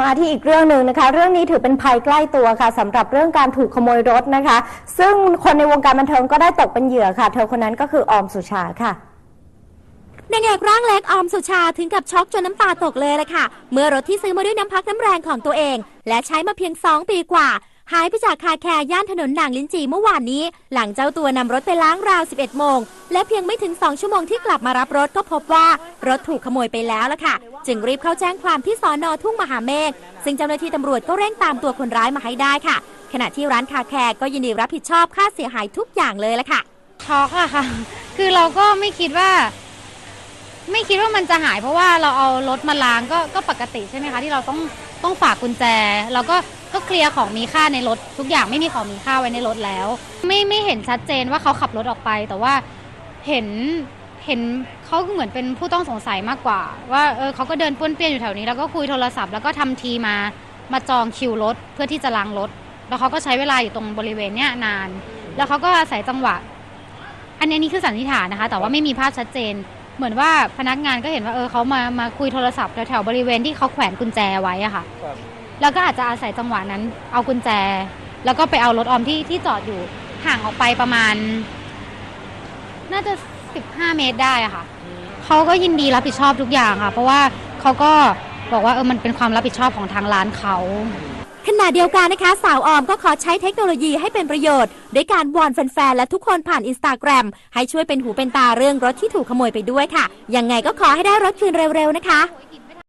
มาที่อีกเรื่องหนึ่งนะคะ เรื่องนี้ถือเป็นภัยใกล้ตัวค่ะสำหรับเรื่องการถูกขโมยรถนะคะ ซึ่งคนในวงการบันเทิงก็ได้ตกเป็นเหยื่อค่ะ เธอคนนั้นก็คือออมสุชาค่ะนางเอกร่างเล็กออมสุชาถึงกับช็อกจนน้ำตาตกเลยละค่ะ เมื่อรถที่ซื้อมาด้วยน้ำพักน้ำแรงของตัวเอง และใช้มาเพียง 2 ปีกว่า หายไปจากคาแคร์ย่านถนนหนางลิ้นจีเมื่อวานนี้ หลังเจ้าตัวนำรถไปล้างราว 11 โมง และเพียงไม่ถึง 2 ชั่วโมงที่กลับมารับรถก็พบว่า รถถูกขโมยไปแล้วล่ะค่ะ จึงรีบเข้าแจ้งความที่สอนอทุ่งมหาเมฆซึ่งเจ้าหน้าที่ตำรวจก็เร่งตามตัวคนร้ายมาให้ได้ค่ะ ขณะที่ร้านคาแคร์ก็ยินดีรับผิดชอบค่าเสียหายทุกอย่างเลยล่ะค่ะช็อกอะค่ะ คือเราก็ไม่คิดว่า ไม่คิดว่ามันจะหาย เพราะว่าเราเอารถมาล้างก็ก็ปกติใช่ไหมคะ ที่เราต้องต้องฝากกุญแจ เราก็ก็เคลียร์ของมีค่าในรถ ทุกอย่างไม่มีของมีค่าไว้ในรถแล้ว ไม่ไม่เห็นชัดเจนว่าเขาขับรถออกไป แต่ว่าเห็น เห็นเขาเหมือนเป็นผู้ต้องสงสัยมากกว่า ว่าเออเขาก็เดินป้วนเปี้ยนอยู่แถวนี้ แล้วก็คุยโทรศัพท์แล้วก็ทำทีมามาจองคิวรถเพื่อที่จะล้างรถ แล้วเขาก็ใช้เวลาอยู่ตรงบริเวณเนี้ยนาน แล้วเขาก็อาศัยจังหวะ อันนี้นี่คือสันนิษฐานนะคะ แต่ว่าไม่มีภาพชัดเจน เหมือนว่าพนักงานก็เห็นว่าเออเขามามาคุยโทรศัพท์แถวๆบริเวณที่เขาแขวนกุญแจไว้อะค่ะ แล้วก็อาจจะอาศัยจังหวะนั้น เอากุญแจ แล้วก็ไปเอารถออมที่ที่จอดอยู่ห่างออกไปประมาณ น่าจะ 15 เมตรได้อะค่ะเขาก็ยินดีรับผิดชอบทุกอย่างค่ะ เพราะว่าเขาก็บอกว่าเออมันเป็นความรับผิดชอบของทางร้านเขาขณะเดียวกันนะคะ สาวออมก็ขอใช้เทคโนโลยีให้เป็นประโยชน์ด้วยการวอนแฟนๆ และทุกคนผ่านอินสตาแกรมให้ช่วยเป็นหูเป็นตาเรื่องรถที่ถูกขโมยไปด้วยค่ะ ยังไงก็ขอให้ได้รถคืนเร็วๆนะคะ